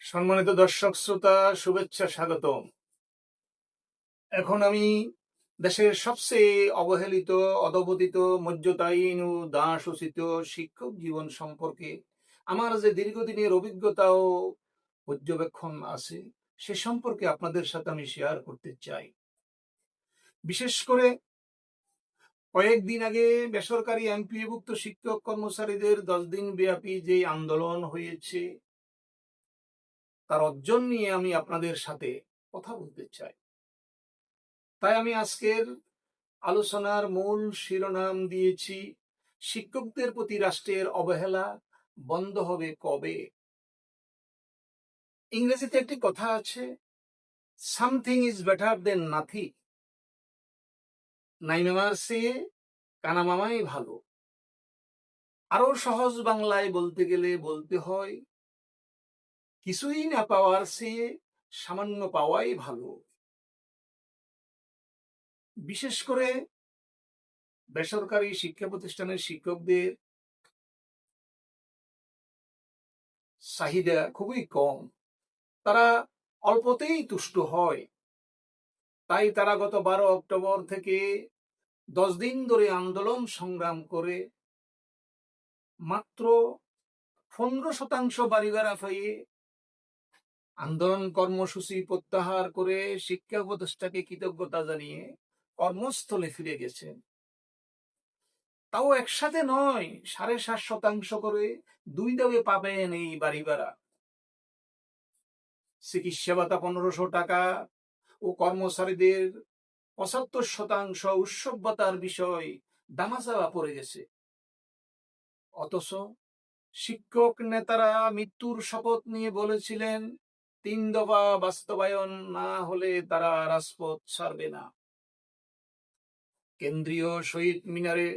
সম্মানিত দর্শক শ্রোতা, শুভেচ্ছা, স্বাগতম। এখন আমি দেশের সবচেয়ে অবহেলিত, অধপতিত, মজ্জতায়ীন ও দাস উচিত শিক্ষক জীবন সম্পর্কে আমার যে দীর্ঘদিনের অভিজ্ঞতা ও পর্যবেক্ষণ আছে, সে সম্পর্কে আপনাদের সাথে আমি শেয়ার করতে চাই। বিশেষ করে কয়েকদিন আগে বেসরকারি এমপিভুক্ত শিক্ষক কর্মচারীদের দশ দিন ব্যাপী যে আন্দোলন হয়েছে তার অর্জন নিয়ে আমি আপনাদের সাথে কথা বলতে চাই। তাই আমি আজকের আলোচনার মূল শিরোনাম দিয়েছি, শিক্ষকদের প্রতি রাষ্ট্রের অবহেলা বন্ধ হবে কবে? ইংরেজিতে একটি কথা আছে something is better than nothing নাই মামার চেয়ে কানা ভালো। আরও সহজ বাংলায় বলতে গেলে বলতে হয় কিছুই না পাওয়ার চেয়ে সামান্য পাওয়াই ভালো। বিশেষ করে বেসরকারি শিক্ষা প্রতিষ্ঠানের শিক্ষকদের চাহিদা খুবই কম। তারা অল্পতেই তুষ্ট হয়। তাই তারা গত বারো অক্টোবর থেকে দশ দিন ধরে আন্দোলন সংগ্রাম করে মাত্র পনেরো শতাংশ বাড়ি ভাড়া পেয়ে আন্দোলন কর্মসূচি প্রত্যাহার করে শিক্ষা উপদেষ্টাকে কৃতজ্ঞতা জানিয়ে কর্মস্থলে ফিরে গেছেন। তাও একসাথে নয়, সাড়ে সাত শতাংশ করে দুই দাবে পাবেন এই বাড়ি ভাড়া চিকিৎসা ভাতা পনেরোশো টাকা ও কর্মচারীদের পঁচাত্তর শতাংশ উৎসব ভাতার বিষয় দামাচাওয়া পড়ে গেছে। অথচ শিক্ষক নেতারা মৃত্যুর শপথ নিয়ে বলেছিলেন তিন দফা বাস্তবায়ন না হলে তারা রাজপথ ছাড়বে না। কেন্দ্রীয় শহীদ মিনারে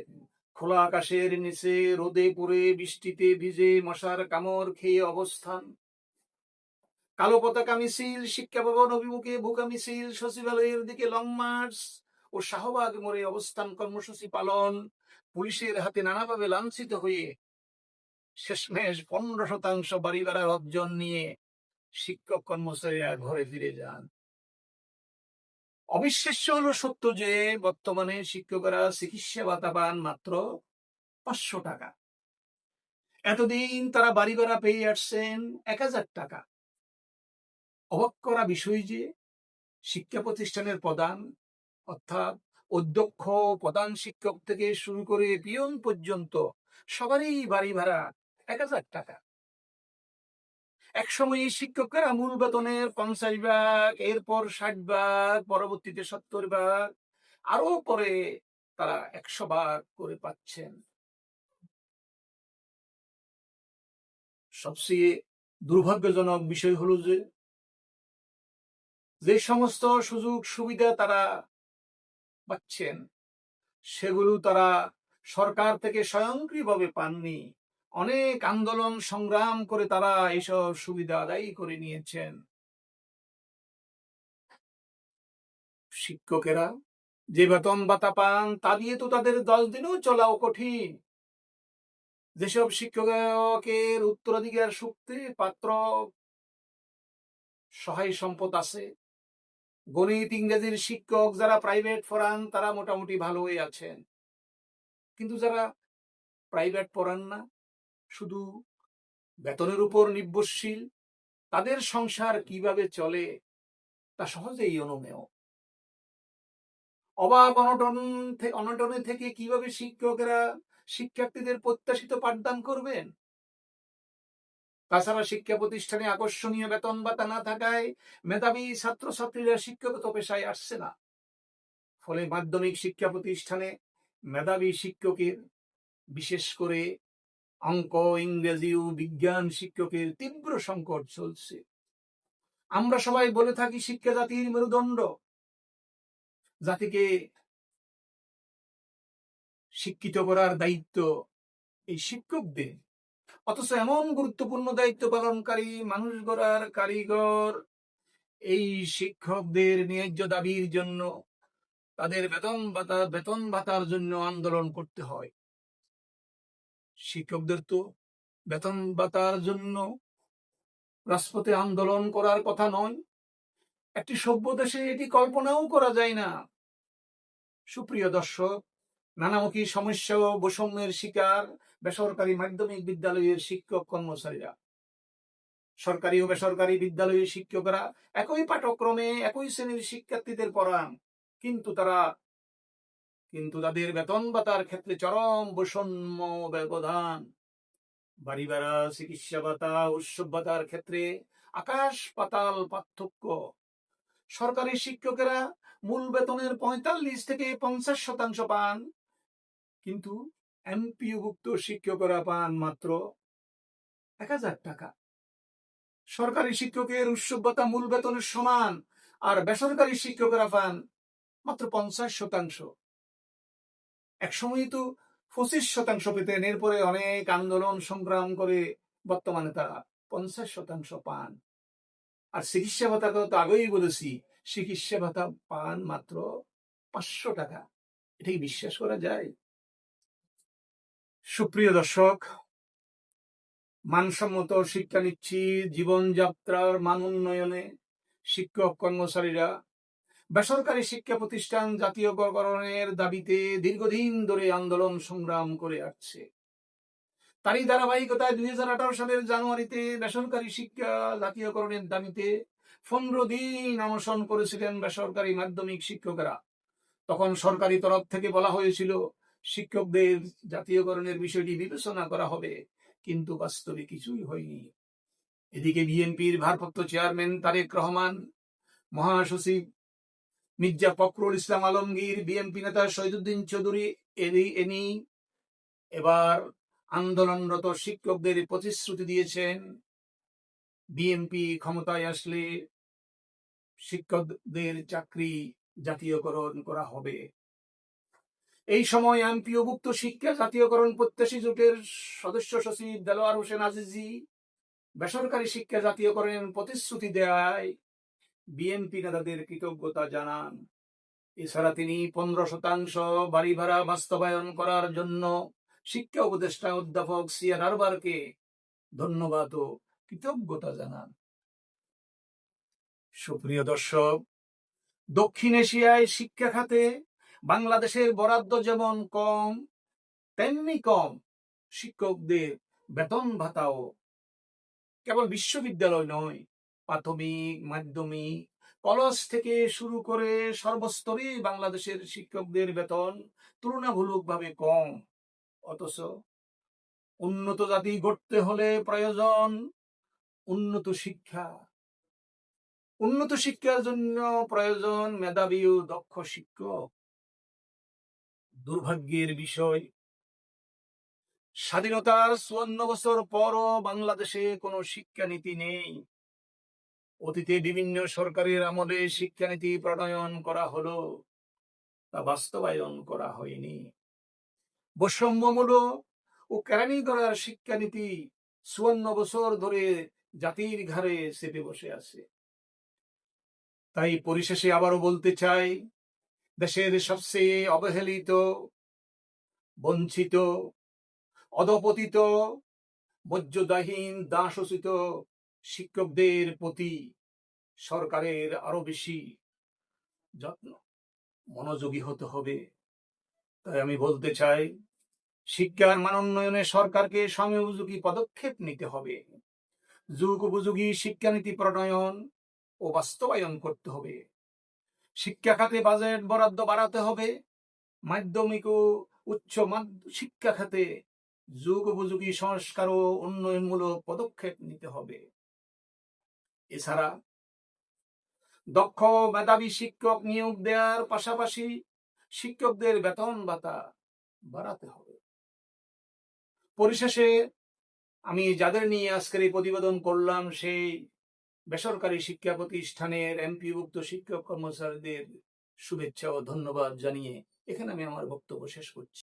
খোলা আকাশের নিচে রোদে পড়ে বৃষ্টিতে ভিজে মশার কামড় খেয়ে অবস্থান। কালো পতাকা মিছিল, শিক্ষা ভবন অভিমুখে বুকা মিছিল, সচিবালয়ের দিকে লং মার্চ ও শাহবাগ মোড়ে অবস্থান কর্মসূচি পালন, পুলিশের হাতে নানাভাবে লাঞ্ছিত হয়ে শেষমেশ পনেরো শতাংশ বাড়ি ভাড়ার অর্জন নিয়ে শিক্ষক কর্মচারীরা ঘরে ফিরে যান। অবিশ্বাস্য হলো সত্য যে, বর্তমানে শিক্ষকেরা চিকিৎসা ভাতা পান মাত্র পাঁচশো টাকা। এতদিন তারা বাড়ি ভাড়া পেয়ে আসছেন এক হাজার টাকা। অবাক করা বিষয় যে, শিক্ষা প্রতিষ্ঠানের প্রধান অর্থাৎ অধ্যক্ষ প্রধান শিক্ষক থেকে শুরু করে পিয়ন পর্যন্ত সবারই বাড়ি ভাড়া এক হাজার টাকা। একসময় এই শিক্ষকেরা মূল বেতনের পঞ্চাশ ভাগ, এরপর ষাট ভাগ, পরবর্তীতে সত্তর ভাগ আরও পরে তারা একশো ভাগ করে পাচ্ছেন। সবচেয়ে দুর্ভাগ্যজনক বিষয় হলো যে যে সমস্ত সুযোগ সুবিধা তারা পাচ্ছেন, সেগুলো তারা সরকার থেকে স্বয়ংক্রিয়ভাবে পাননি। অনেক আন্দোলন সংগ্রাম করে তারা এইসব সুবিধা আদায় করে নিয়েছেন। শিক্ষকেরা যে বেতন ভাতা পান, তা দিয়ে তো তাদের দশ দিনও চলাও কঠিন। যেসব শিক্ষকের উত্তরাধিকার সূত্রে পাত্র সহায় সম্পদ আছে, গণিত, ইংরেজির শিক্ষক যারা প্রাইভেট পড়ান, তারা মোটামুটি ভালোই আছেন। কিন্তু যারা প্রাইভেট পড়ান না শুধু বেতনের উপর নির্ভরশীল, তাদের সংসার কীভাবে চলে তা সহজেই অনুমেয়। অভাব অনটন অনটনে থেকে কীভাবে শিক্ষকেরা শিক্ষার্থীদের প্রত্যাশিত পাঠদান করবেন? তাছাড়া শিক্ষা প্রতিষ্ঠানে আকর্ষণীয় বেতন ভাতা না থাকায় মেধাবী ছাত্রছাত্রীরা শিক্ষকতা পেশায় আসছে না। ফলে মাধ্যমিক শিক্ষা প্রতিষ্ঠানে মেধাবী শিক্ষকের বিশেষ করে অঙ্ক, ইংরেজি ও বিজ্ঞান শিক্ষকের তীব্র সংকট চলছে। আমরা সবাই বলে থাকি শিক্ষা জাতির মেরুদণ্ড। জাতিকে শিক্ষিত করার দায়িত্ব এই শিক্ষকদের। অথচ এমন গুরুত্বপূর্ণ দায়িত্ব পালনকারী, মানুষ গড়ার কারিগর এই শিক্ষকদের ন্যায্য দাবির জন্য, তাদের বেতন বেতন ভাতার জন্য আন্দোলন করতে হয়। শিক্ষকদের তো বেতন ভাতার জন্য রাজপথে আন্দোলন করার কথা নয়। একটি সভ্য দেশে এটি কল্পনাও করা যায় না। সুপ্রিয় দর্শক, নানামুখী সমস্যা ও বৈষম্যের শিকার বেসরকারি মাধ্যমিক বিদ্যালয়ের শিক্ষক কর্মচারীরা। সরকারি ও বেসরকারি বিদ্যালয়ের শিক্ষকরা একই পাঠক্রমে একই শ্রেণির শিক্ষার্থীদের পড়ান, কিন্তু তারা কিন্তু তাদের বেতন ভাতার ক্ষেত্রে চরম বৈষম্য ব্যবধান। বাড়ি ভাড়া, চিকিৎসা ভাতা উৎসব ভাতার ক্ষেত্রে আকাশ পাতাল পার্থক্য। সরকারি শিক্ষকেরা মূল বেতনের পঁয়তাল্লিশ থেকে পঞ্চাশ শতাংশ পান, কিন্তু এমপিওভুক্ত শিক্ষকরা পান মাত্র এক হাজার টাকা। সরকারি শিক্ষকের উৎসব ভাতা মূল বেতনের সমান, আর বেসরকারি শিক্ষকরা পান মাত্র পঞ্চাশ শতাংশ। একসময় তো পঁচিশ শতাংশ পেতেন, এরপরে অনেক আন্দোলন সংগ্রাম করে বর্তমানে তারা পঞ্চাশ শতাংশ পান। আর চিকিৎসা ভাতা তো আগেই বলেছি, চিকিৎসা ভাতা পান মাত্র পাঁচশো টাকা। এটা কি বিশ্বাস করা যায়? সুপ্রিয় দর্শক, মানসম্মত শিক্ষা নিচ্ছি, জীবনযাত্রার মান উন্নয়নে শিক্ষক কর্মচারীরা বেসরকারি শিক্ষা প্রতিষ্ঠান জাতীয়করণের দাবিতে দীর্ঘদিন ধরে আন্দোলন সংগ্রাম করে আসছে। তারই ধারাবাহিকতায় দুই হাজার আঠারো সালের জানুয়ারিতে বেসরকারি শিক্ষা জাতীয়করণের দাবিতে পনেরো দিন অনশন করেছিলেন বেসরকারি মাধ্যমিক শিক্ষকেরা। তখন সরকারি তরফ থেকে বলা হয়েছিল, শিক্ষকদের জাতীয়করণের বিষয়টি বিবেচনা করা হবে, কিন্তু বাস্তবে কিছুই হয়নি। এদিকে বিএনপির ভারপ্রাপ্ত চেয়ারম্যান তারেক রহমান, মহাসচিব মির্জা ফখরুল ইসলাম আলমগীর, বিএনপি নেতা শহীদুদ্দিন চৌধুরী এনি এনি। এবার আন্দোলনরত শিক্ষকদের প্রতিশ্রুতি দিয়েছেন। বিএনপি ক্ষমতায় আসলে শিক্ষকদের চাকরি জাতীয়করণ করা হবে। এই সময় এমপিওভুক্ত শিক্ষা জাতীয়করণ প্রত্যাশী জোটের সদস্য সচিব দেলোয়ার হোসেন আজিজি বেসরকারি শিক্ষা জাতীয়করণের প্রতিশ্রুতি দেয়। বিএনপি নেতাদের কৃতজ্ঞতা জানান। এছাড়া তিনি পনেরো শতাংশ বাড়ি ভাড়া বাস্তবায়ন করার জন্য শিক্ষা উপদেষ্টা অধ্যাপক সিয়ার আরবারকে ধন্যবাদ ও কৃতজ্ঞতা জানান। সুপ্রিয় দর্শক, দক্ষিণ এশিয়ায় শিক্ষা খাতে বাংলাদেশের বরাদ্দ যেমন কম, তেমনি কম শিক্ষকদের বেতন ভাতাও কেবল বিশ্ববিদ্যালয় নয় প্রাথমিক মাধ্যমিক কলেজ থেকে শুরু করে সর্বস্তরে বাংলাদেশের শিক্ষকদের বেতন তুলনামূলকভাবে কম। অথচ উন্নত জাতি গড়তে হলে প্রয়োজন উন্নত শিক্ষা। উন্নত শিক্ষার জন্য প্রয়োজন মেধাবী ও দক্ষ শিক্ষক। দুর্ভাগ্যের বিষয়, স্বাধীনতার চুয়ান্ন বছর পরও বাংলাদেশে কোনো শিক্ষানীতি নেই। অতীতে বিভিন্ন সরকারের আমলে শিক্ষানীতি প্রণয়ন করা হলো, তা বাস্তবায়ন করা হয়নি। বৈষম্যমূলক ও কেরানি করার শিক্ষানীতি চুয়ান্ন বছর ধরে জাতির ঘাড়ে চেপে বসে আছে। তাই পরিশেষে আবারও বলতে চাই, দেশের সবচেয়ে অবহেলিত, বঞ্চিত, অধপতিত, মর্যাদাহীন, দাসোচিত শিক্ষকদের প্রতি সরকারের আরও বেশি যত্ন, মনোযোগী হতে হবে। তাই আমি বলতে চাই, শিক্ষার মান উন্নয়নে সরকারকে সময়োপযোগী পদক্ষেপ নিতে হবে। যুগ উপযোগী শিক্ষানীতি প্রণয়ন ও বাস্তবায়ন করতে হবে। শিক্ষা খাতে বাজেট বরাদ্দ বাড়াতে হবে। মাধ্যমিক ও উচ্চ শিক্ষা খাতে যুগ উপযোগী সংস্কার ও উন্নয়নমূলক পদক্ষেপ নিতে হবে। এছাড়া দক্ষ মেধাবী শিক্ষক নিয়োগ দেওয়ার পাশাপাশি শিক্ষকদের বেতন ভাতা বাড়াতে হবে। পরিশেষে আমি যাদের নিয়ে আজকের এই প্রতিবেদন করলাম, সেই বেসরকারি শিক্ষা প্রতিষ্ঠানের এমপিভুক্ত শিক্ষক কর্মচারীদের শুভেচ্ছা ও ধন্যবাদ জানিয়ে এখানে আমি আমার বক্তব্য শেষ করছি।